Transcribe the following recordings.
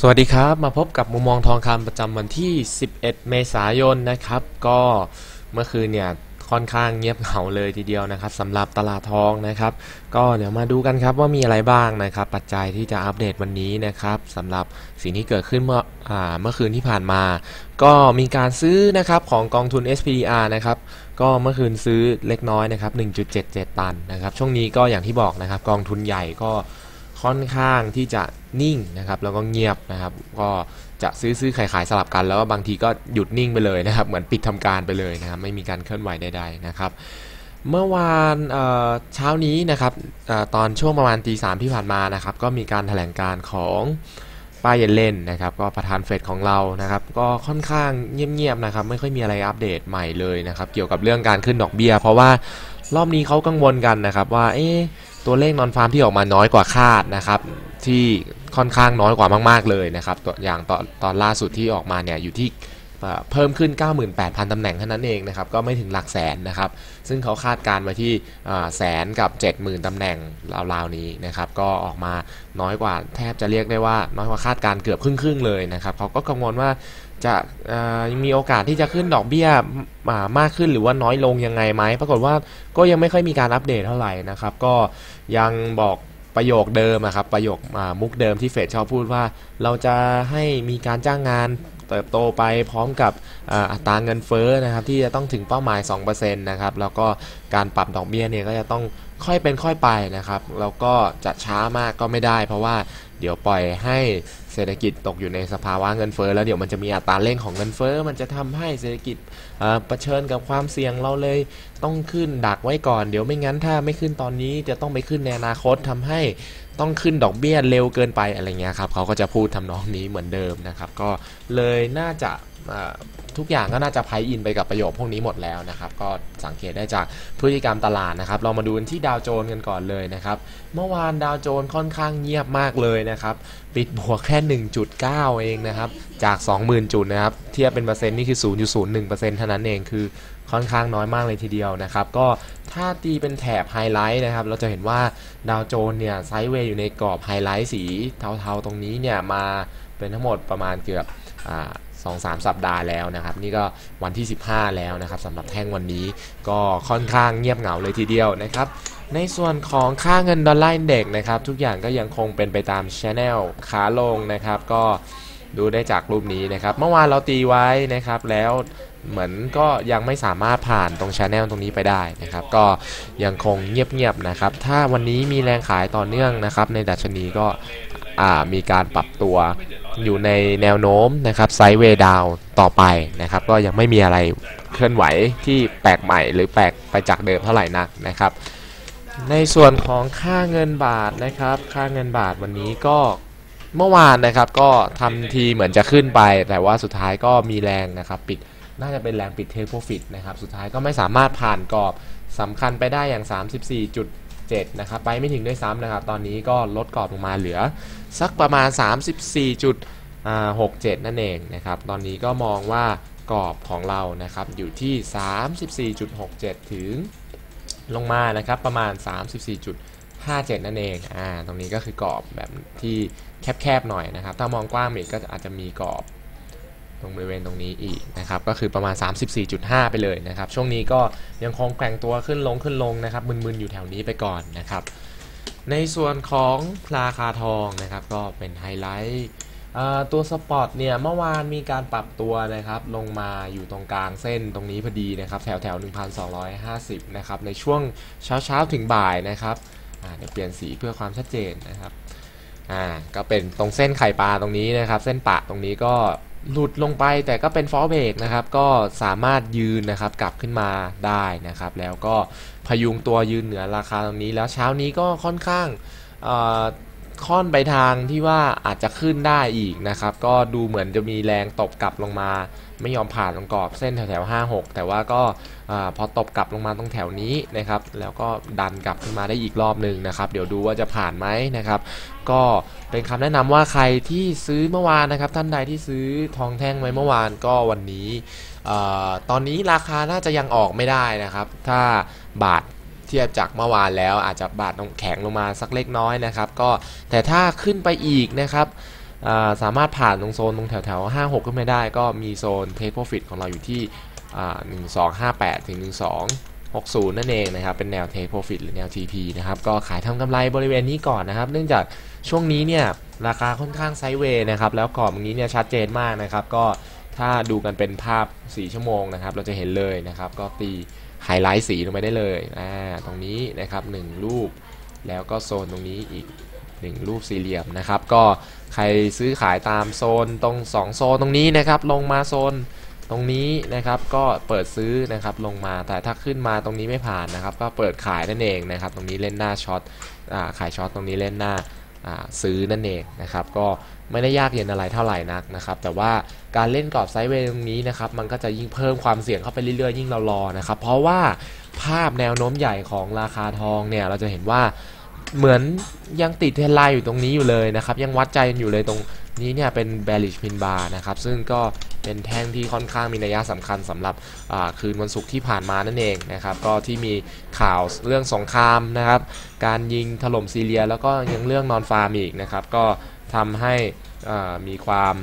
สวัสดีครับ มาพบกับมุมมองทองคำประจำวันที่ 11 เมษายนนะครับ ก็เมื่อคืนเนี่ยค่อนข้างเงียบเหงาเลยทีเดียวนะครับสำหรับตลาดทองนะครับ ก็เดี๋ยวมาดูกันครับว่ามีอะไรบ้างนะครับ ปัจจัยที่จะอัปเดตวันนี้นะครับสำหรับสิ่งที่เกิดขึ้นเมื่ออเมื่อคืนที่ผ่านมา ก็มีการซื้อนะครับของกองทุน SPDR นะครับก็เมื่อคืนซื้อเล็กน้อยนะครับ1.77 ตันนะครับ ช่วงนี้ก็อย่างที่บอกนะครับ กองทุนใหญ่ก็ ค่อนข้างที่จะนิ่งนะครับแล้วก็เงียบนะครับ ก็จะซื้อซื้อขายขายสลับกัน แล้วก็บางทีก็หยุดนิ่งไปเลยนะครับ เหมือนปิดทำการไปเลยนะครับ ไม่มีการเคลื่อนไหวใดๆนะครับ เมื่อวานเช้านี้นะครับออตอนช่วงประมาณตีสามที่ผ่านมานะครับ ก็มีการแถลงการของป้าเยนเล่นนะครับ ก็ประธานเฟดของเรานะครับ ก็ค่อนข้างเงียบๆนะครับ ไม่ค่อยมีอะไรอัปเดตใหม่เลยนะครับ เกี่ยวกับเรื่องการขึ้นดอกเบี้ย เพราะว่ารอบนี้เขากังวลกันนะครับว่าเอ๊ะ ตัวเลขนอนฟาร์มที่ออกมาน้อยกว่าคาดนะครับ ที่ค่อนข้างน้อยกว่ามาก ๆเลยนะครับตัวอย่างตอนตอนล่าสุดที่ออกมาเนี่ยอยู่ที่ เพิ่มขึ้น 98,000 ตำแหน่งเท่านั้นเองนะครับ ก็ไม่ถึงหลักแสนนะครับ ซึ่งเขาคาดการไว้ที่แสนกับ 70,000 ตำแหน่งราวๆนี้นะครับ ก็ออกมาน้อยกว่าแทบจะเรียกได้ว่า น้อยกว่าคาดการเกือบครึ่งๆเลยนะครับเขาก็กังวลว่าจะมีโอกาสที่จะขึ้นดอกเบี้ยมากขึ้นหรือว่าน้อยลงยังไงไหมปรากฏว่าก็ยังไม่ค่อยมีการอัปเดตเท่าไหร่นะครับ ก็ยังบอกประโยคเดิมอะครับประโยคมุกเดิมที่เฟดชอบพูดว่า เราจะให้มีการจ้างงาน เติบโตไปพร้อมกับอัตราเงินเฟ้อนะครับที่จะต้องถึงเป้าหมาย2%นะครับแล้วก็การปรับดอกเบี้ยเนี่ยก็จะต้อง ค่อยเป็นค่อยไปนะครับ แล้วก็จะช้ามากก็ไม่ได้ เพราะว่าเดี๋ยวปล่อยให้เศรษฐกิจตกอยู่ในสภาวะเงินเฟ้อแล้วเดี๋ยวมันจะมีอัตราเร่งของเงินเฟ้อมันจะทำให้เศรษฐกิจอ่าเผชิญกับความเสี่ยงเราเลยต้องขึ้นดักไว้ก่อน เดี๋ยวไม่งั้นถ้าไม่ขึ้นตอนนี้จะต้องไปขึ้นในอนาคตทำให้ต้องขึ้นดอกเบี้ยเร็วเกินไปอะไรเงี้ยครับเขาก็จะพูดทำนองนี้เหมือนเดิมนะครับ ก็เลยน่าจะ ทุกอย่างก็น่าจะไพอินไปกับประโยคพวกนี้หมดแล้วนะครับ ก็สังเกตได้จากพฤติกรรมตลาดนะครับ เรามาดูที่ดาวโจนส์กันก่อนเลยนะครับ เมื่อวานดาวโจนส์ค่อนข้างเงียบมากเลยนะครับ ปิดบวกแค่ 1.9 เองนะครับ จาก 20,000 จุดนะครับ เทียบเป็นเปอร์เซ็นต์นี่คือ 0.01%เท่านั้นเองคือค่อนข้างน้อยมากเลยทีเดียวนะครับ ก็ถ้าตีเป็นแถบไฮไลท์นะครับ เราจะเห็นว่าดาวโจนส์เนี่ยไซด์เวย์อยู่ในกรอบไฮไลท์สีเทาๆตรงนี้เนี่ยมาเป็นทั้งหมดประมาณเกือบ อ่าสองสามสัปดาห์แล้วนะครับ นี่ก็วันที่ 15 แล้วนะครับสำหรับแท่งวันนี้ก็ค่อนข้างเงียบเหงาเลยทีเดียวนะครับ ในส่วนของค่าเงินดอลลาร์อินเด็กนะครับ ทุกอย่างก็ยังคงเป็นไปตามชแนลขาลงนะครับ ก็ดูได้จากรูปนี้นะครับ เมื่อวานเราตีไว้นะครับแล้วเหมือนก็ยังไม่สามารถผ่านตรงชแนลตรงนี้ไปได้นะครับ ก็ยังคงเงียบๆนะครับ ถ้าวันนี้มีแรงขายต่อเนื่องนะครับ ในดัชนีก็มีการปรับตัว อยู่ในแนวโน้มนะครับไซด์เวย์ดาวต่อไปนะครับ ก็ยังไม่มีอะไรเคลื่อนไหวที่แปลกใหม่หรือแปลกไปจากเดิมเท่าไหร่นักนะครับ ในส่วนของค่าเงินบาทนะครับ ค่าเงินบาทวันนี้ก็เมื่อวานนะครับก็ทำทีเหมือนจะขึ้นไป แต่ว่าสุดท้ายก็มีแรงนะครับ ปิดน่าจะเป็นแรงปิดเทคโปรฟิตนะครับ สุดท้ายก็ไม่สามารถผ่านกรอบสำคัญไปได้อย่าง 34.1 37 นะครับ ไปไม่ถึงด้วยซ้ำนะครับ ตอนนี้ก็ลดกรอบลงมาเหลือ สักประมาณ 34.67 นั่นเองนะครับ ตอนนี้ก็มองว่ากรอบของเรานะครับ อยู่ที่ 34.67 ถึงลงมานะครับ ประมาณ 34.57 นั่นเอง อ่า ตรงนี้ก็คือกรอบแบบที่แคบๆหน่อยนะครับ ถ้ามองกว้างอีกก็อาจจะมีกรอบ ตรงบริเวณตรงนี้อีกนะครับก็คือประมาณ 34.5 ไปเลยนะครับ ช่วงนี้ก็ยังคงแกว่งตัวขึ้นลงขึ้นลงนะครับมึนๆอยู่แถวนี้ไปก่อนนะครับ ในส่วนของราคาทองนะครับก็เป็นไฮไลท์ตัวสปอตเนี่ยเมื่อวานมีการปรับตัวนะครับลงมาอยู่ตรงกลางเส้นตรงนี้พอดีนะครับแถวแถว1,250 นะครับในช่วงเช้าเช้าๆถึงบ่ายนะครับเดี๋ยวเปลี่ยนสีเพื่อความชัดเจนนะครับอ่าก็เป็นตรงเส้นไข่ปลาตรงนี้นะครับ เส้นปะตรงนี้ก็ หลุดลงไปแต่ก็เป็นฟอลเบรกนะครับก็สามารถยืนนะครับกลับขึ้นมาได้นะครับ แล้วก็พยุงตัวยืนเหนือราคาตรงนี้แล้วเช้านี้ก็ค่อนข้างอ ค่อนไปทางที่ว่าอาจจะขึ้นได้อีกนะครับ ก็ดูเหมือนจะมีแรงตบกลับลงมา ไม่ยอมผ่านตรงกรอบเส้นแถวแถวห้าหกแต่ว่าก็พอตบกลับลงมาตรงแถวนี้นะครับ แล้วก็ดันกลับขึ้นมาได้อีกรอบหนึ่งนะครับ เดี๋ยวดูว่าจะผ่านไหมนะครับ ก็เป็นคำแนะนำว่าใครที่ซื้อเมื่อวานนะครับ ท่านใดที่ซื้อทองแท่งไว้เมื่อวานก็วันนี้ตอนนี้ราคาน่าจะยังออกไม่ได้นะครับ ถ้าบาท ทียบจากเมื่อวานแล้วอาจจะบาทลงแข็งลงมาสักเล็กน้อยนะครับ ก็แต่ถ้าขึ้นไปอีกนะครับสามารถผ่านตรงโซนตรงแถวแถวๆ5 6ขึ้นไปได้ ก็มีโซน take profit ของเราอยู่ที่อ่า1258ถึง1260 นั่นเองนะครับ เป็นแนว take profit หรือแนว TP นะครับ ก็ขายทำกำไรบริเวณนี้ก่อนนะครับ เนื่องจากช่วงนี้เนี่ยราคาค่อนข้างไซด์เวย์นะครับ แล้วกรอบนี้เนี่ยชัดเจนมากนะครับ ก็ถ้าดูกันเป็นภาพ 4 ชั่วโมงนะครับ เราจะเห็นเลยนะครับ ก็ตี ไฮไลท์สีลงไปได้เลยอ่าตรงนี้นะครับ 1 รูป แล้วก็โซนตรงนี้อีก 1 รูปสี่เหลี่ยมนะครับ ก็ใครซื้อขายตามโซนตรง 2 โซนตรงนี้นะครับ ลงมาโซนตรงนี้นะครับก็เปิดซื้อนะครับลงมาแต่ถ้าขึ้นมาตรงนี้ไม่ผ่านนะครับ ก็เปิดขายนั่นเองนะครับ ตรงนี้เล่นหน้าช็อตอขายช็อตตรงนี้เล่นหน้า ซื้อนั่นเองนะครับก็ไม่ได้ยากเย็นอะไรเท่าไหร่นักนะครับแต่ว่าการเล่นกรอบไซด์เวย์ตรงนี้นะครับมันก็จะยิ่งเพิ่มความเสี่ยงเข้าไปเรื่อยๆ ยิ่งเรารอนะครับเพราะว่าภาพแนวโน้มใหญ่ของราคาทองเนี่ยเราจะเห็นว่า เหมือนยังติดเทรนไลน์อยู่ตรงนี้อยู่เลยนะครับ ยังวัดใจกันอยู่เลยตรงนี้เนี่ยเป็น bearish pin bar นะครับ ซึ่งก็เป็นแท่งที่ค่อนข้างมีนัยสำคัญสำหรับคืนวันศุกร์ที่ผ่านมานั่นเองนะครับ ก็ที่มีข่าวเรื่องสงครามนะครับ การยิงถล่มซีเรีย แล้วก็ยังเรื่องนอนฟาร์มอีกนะครับ ก็ทำให้มีความ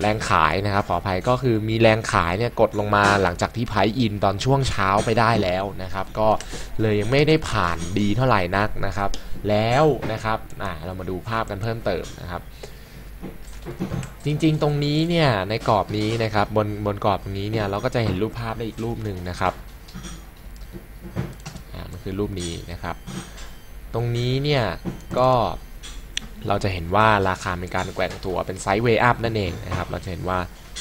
แรงขายนะครับขออภัยก็คือมีแรงขายเนี่ยกดลงมาหลังจากที่ไพอินตอนช่วงเช้าไปได้แล้วนะครับ ก็เลยยังไม่ได้ผ่านดีเท่าไหร่นักนะครับ แล้วนะครับอ่าเรามาดูภาพกันเพิ่มเติมนะครับจริงๆ ตรงนี้เนี่ยในกรอบนี้นะครับบนบนกรอบตรงนี้เนี่ยเราก็จะเห็นรูปภาพได้อีกรูปหนึ่งนะครับอ่ามันคือรูปนี้นะครับ ตรงนี้เนี่ยก็ เราจะเห็นว่าราคามีการแกว่งตัวเป็นไซด์เวย์อัพนั่นเองนะครับ เราจะเห็นว่า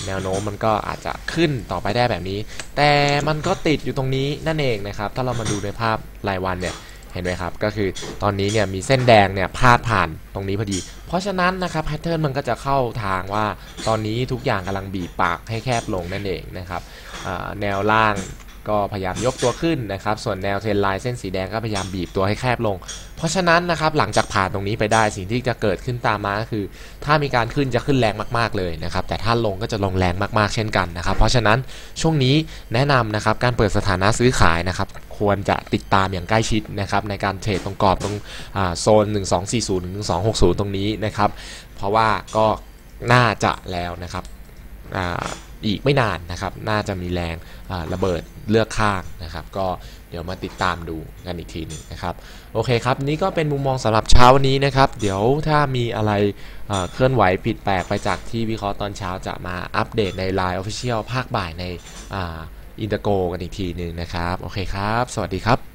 แนวโน้มมันก็อาจจะขึ้นต่อไปได้แบบนี้ แต่มันก็ติดอยู่ตรงนี้นั่นเองนะครับ ถ้าเรามาดูในภาพรายวันเนี่ยเห็นไหมครับ ก็คือตอนนี้เนี่ยมีเส้นแดงเนี่ยพาดผ่านตรงนี้พอดี เพราะฉะนั้นนะครับแพทเทิร์นมันก็จะเข้าทางว่า ตอนนี้ทุกอย่างกำลังบีบปากให้แคบลงนั่นเองนะครับแนวล่าง ก็พยายามยกตัวขึ้นนะครับ ส่วนแนวเทรนไลน์เส้นสีแดงก็พยายามบีบตัวให้แคบลง เพราะฉะนั้นนะครับหลังจากผ่านตรงนี้ไปได้สิ่งที่จะเกิดขึ้นตามมาก็คือ ถ้ามีการขึ้นจะขึ้นแรงมากๆเลยนะครับ แต่ถ้าลงก็จะลงแรงมากๆเช่นกันนะครับ เพราะฉะนั้นช่วงนี้แนะนำนะครับการเปิดสถานะซื้อขายนะครับควรจะติดตามอย่างใกล้ชิดนะครับในการเทรดตรงกรอบตรงอ่าโซน 1240ถึง1260 ตรงนี้นะครับ เพราะว่าก็น่าจะแล้วนะครับ อีกไม่นานนะครับ น่าจะมีแรงระเบิดเลือกข้างนะครับ ก็เดี๋ยวมาติดตามดูกันอีกทีหนึงนะครับ โอเคครับ นี่ก็เป็นมุมมองสำหรับเช้าวันนี้นะครับ เดี๋ยวถ้ามีอะไรเคลื่อนไหวผิดแปลกไปจากที่วิเคราะห์ตอนเช้าจะมาอัปเดตใน Line Official ภาคบ่ายในอินเตอร์โกกันอีกทีหนึ่งนะครับ โอเคครับ สวัสดีครับ